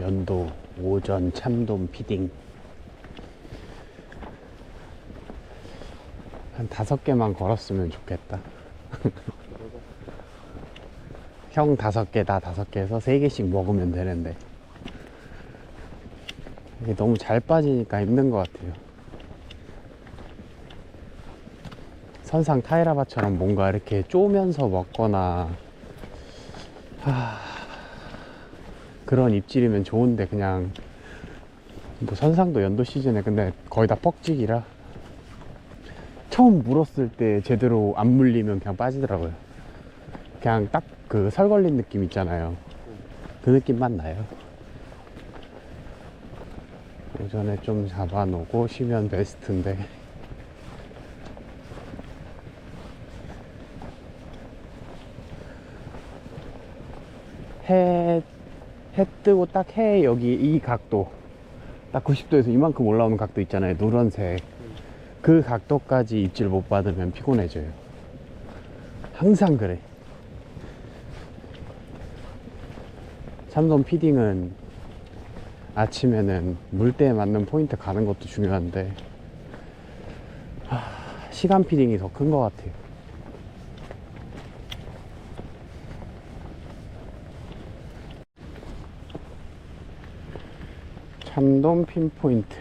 연도 오전 참돔 피딩. 한 다섯 개만 걸었으면 좋겠다. 형 다섯 개 나 다섯 개에서 세 개씩 먹으면 되는데. 이게 너무 잘 빠지니까 힘든 것 같아요. 선상 타이라바처럼 뭔가 이렇게 쪼면서 먹거나 하... 그런 입질이면 좋은데 그냥 뭐 선상도 연도 시즌에 근데 거의 다 뻑지기라 처음 물었을 때 제대로 안 물리면 그냥 빠지더라고요. 그냥 딱 그 설 걸린 느낌 있잖아요. 그 느낌만 나요? 오전에 좀 잡아놓고 쉬면 베스트인데. 해, 해 뜨고 딱 해 여기 이 각도. 딱 90도에서 이만큼 올라오는 각도 있잖아요 노란색. 그 각도까지 입질 못 받으면 피곤해져요. 항상 그래. 참돔 피딩은 아침에는 물때에 맞는 포인트 가는 것도 중요한데 하, 시간 피딩이 더 큰 것 같아요 참돔 핀포인트.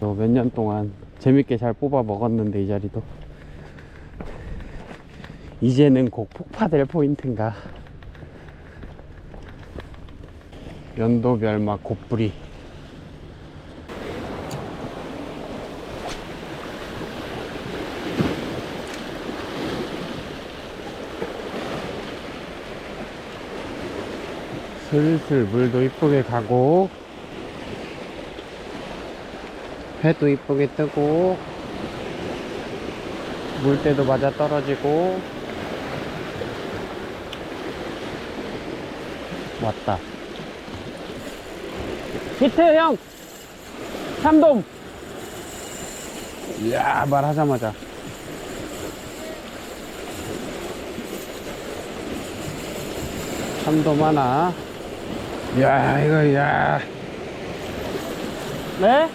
몇 년 동안 재밌게 잘 뽑아 먹었는데 이 자리도? 이제는 곧 폭파될 포인트인가? 연도별막 곱부리 슬슬 물도 이쁘게 가고 해도 이쁘게 뜨고 물때도 맞아 떨어지고 왔다. 히트 형! 참돔! 이야 말하자마자. 참돔 하나 야 이거 야 네?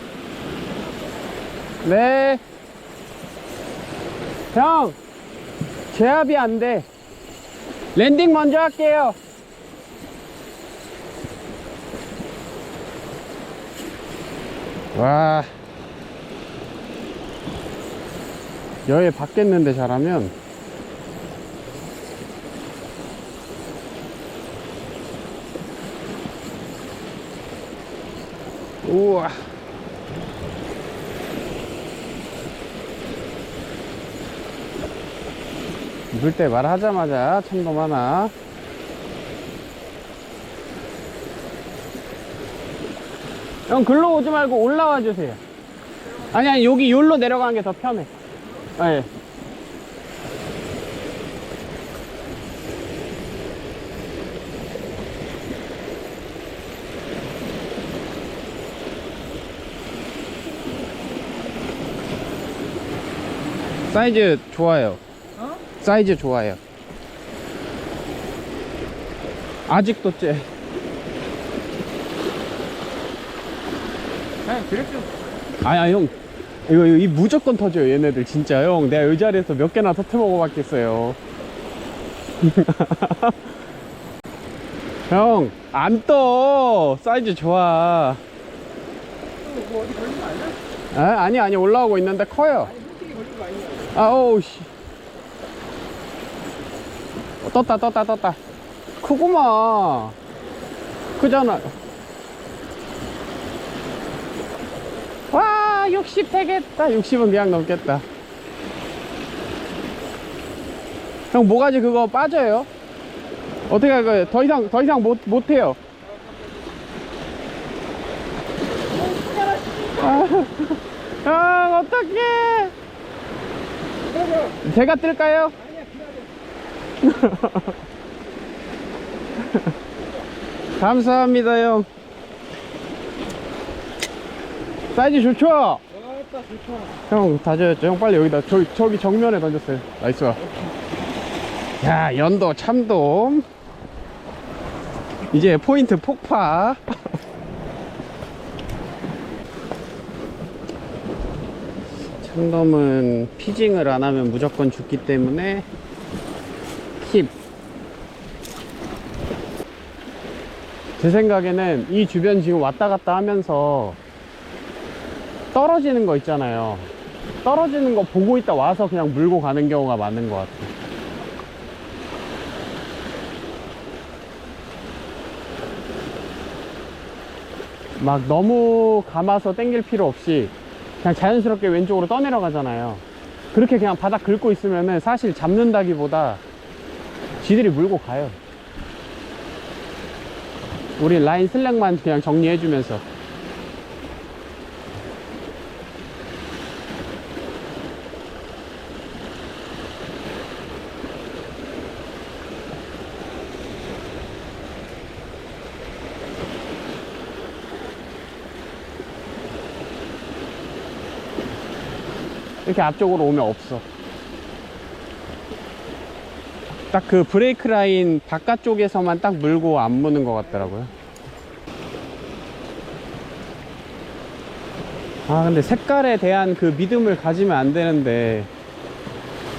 네. 형, 제압이 안 돼. 랜딩 먼저 할게요. 와. 여에 받겠는데 잘하면. 우와. 물때 말하자마자 참돔 하나 형 글로 오지 말고 올라와 주세요 아니 아니 여기 요로 내려가는 게 더 편해 네. 사이즈 좋아요 어? 사이즈 좋아요. 아직도 째. 그냥 좀 아야 형. 이거, 이거 이 무조건 터져요 얘네들 진짜 형. 내가 이 자리에서 몇 개나 터트 먹어봤겠어요. 형, 안 떠. 사이즈 좋아. 뭐 어디 걸린 거 아니야? 아, 아니, 아니, 올라오고 있는데 커요. 아니 아, 오우, 씨. 어, 떴다, 떴다, 떴다. 크구만. 크잖아. 와, 60 되겠다. 60은 그냥 넘겠다. 형, 모가지 그거 빠져요? 어떻게 할 거예요? 더 이상, 더 이상 못, 못 해요. 아, 형, 어떡해. 제가 뜰까요? 감사합니다 형 사이즈 좋죠? 좋다 형 다져였죠? 형 빨리 여기다 저, 저기 정면에 던졌어요 나이스가 야, 연도 참돔. 이제 포인트 폭파. 참돔은 피징을 안 하면 무조건 죽기 때문에 힙. 제 생각에는 이 주변 지금 왔다 갔다 하면서 떨어지는 거 있잖아요. 떨어지는 거 보고 있다 와서 그냥 물고 가는 경우가 많은 것 같아요. 막 너무 감아서 당길 필요 없이 그냥 자연스럽게 왼쪽으로 떠내려 가잖아요. 그렇게 그냥 바닥 긁고 있으면은 사실 잡는다기보다 지들이 물고 가요. 우리 라인 슬랙만 그냥 정리해주면서. 이렇게 앞쪽으로 오면 없어. 딱 그 브레이크 라인 바깥쪽에서만 딱 물고 안 무는 것 같더라고요. 아, 근데 색깔에 대한 그 믿음을 가지면 안 되는데,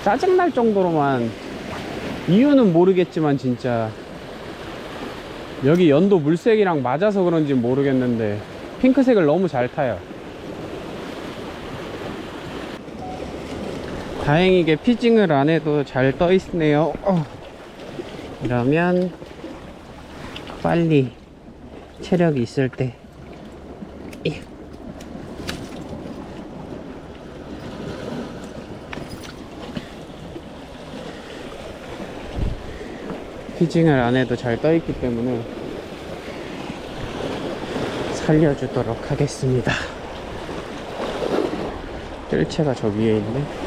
짜증날 정도로만, 이유는 모르겠지만, 진짜, 여기 연도 물색이랑 맞아서 그런지 모르겠는데, 핑크색을 너무 잘 타요. 다행히게 피징을 안 해도 잘 떠 있네요. 어. 이러면 빨리 체력이 있을 때 이. 피징을 안 해도 잘 떠 있기 때문에 살려주도록 하겠습니다. 뜰채가 저 위에 있네.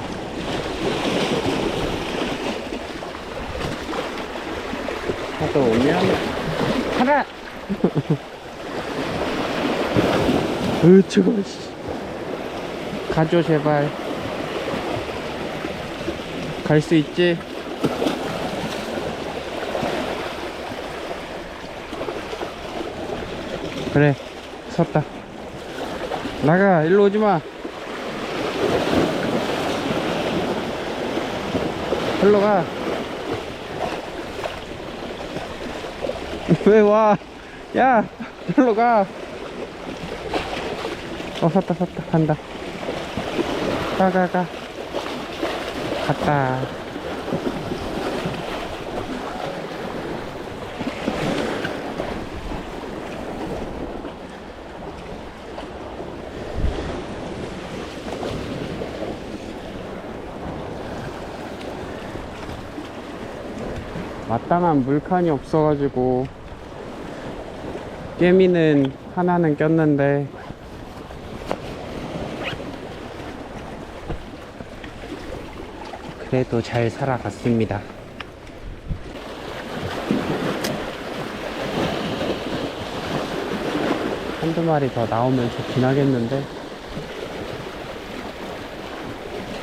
하도 오면 하라 으 저거 씨. 가줘 제발. 갈 수 있지? 그래 섰다. 나가 일로 오지마. 일로 가 왜 와? 야, 절로 가. 어, 섰다, 섰다, 간다. 가, 가, 가. 갔다. 마땅한 물칸이 없어가지고 깨미는 하나는 꼈는데 그래도 잘 살아갔습니다. 한두 마리 더 나오면 좋긴 하겠는데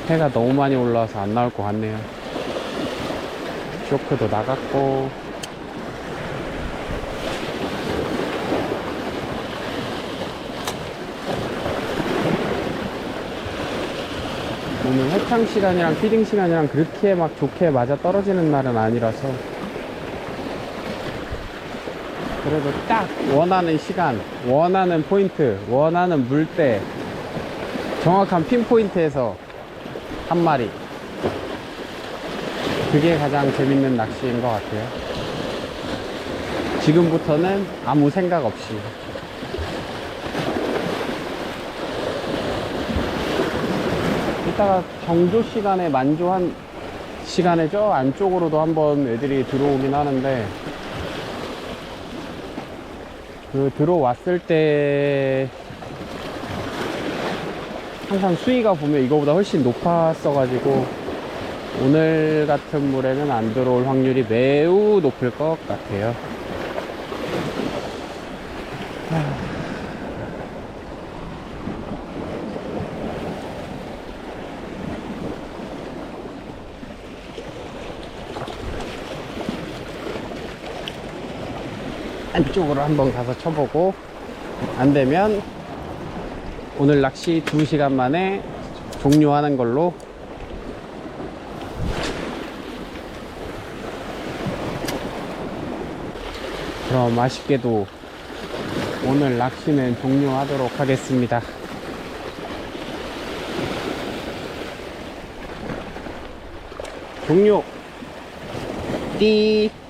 해가 너무 많이 올라와서 안 나올 것 같네요. 쇼크도 나갔고 오늘 해창 시간이랑 피딩 시간이랑 그렇게 막 좋게 맞아 떨어지는 날은 아니라서. 그래도 딱 원하는 시간, 원하는 포인트, 원하는 물때 정확한 핀 포인트에서 한 마리. 그게 가장 재밌는 낚시인 것 같아요. 지금부터는 아무 생각 없이 이따가 정조 시간에 만조한 시간에 저 안쪽으로도 한번 애들이 들어오긴 하는데 그 들어왔을 때 항상 수위가 보면 이거보다 훨씬 높았어 가지고 오늘 같은 물에는 안 들어올 확률이 매우 높을 것 같아요 안쪽으로 한번 가서 쳐보고 안 되면 오늘 낚시 2시간 만에 종료하는 걸로 그럼 아쉽게도 오늘 낚시는 종료하도록 하겠습니다. 종료! 띠!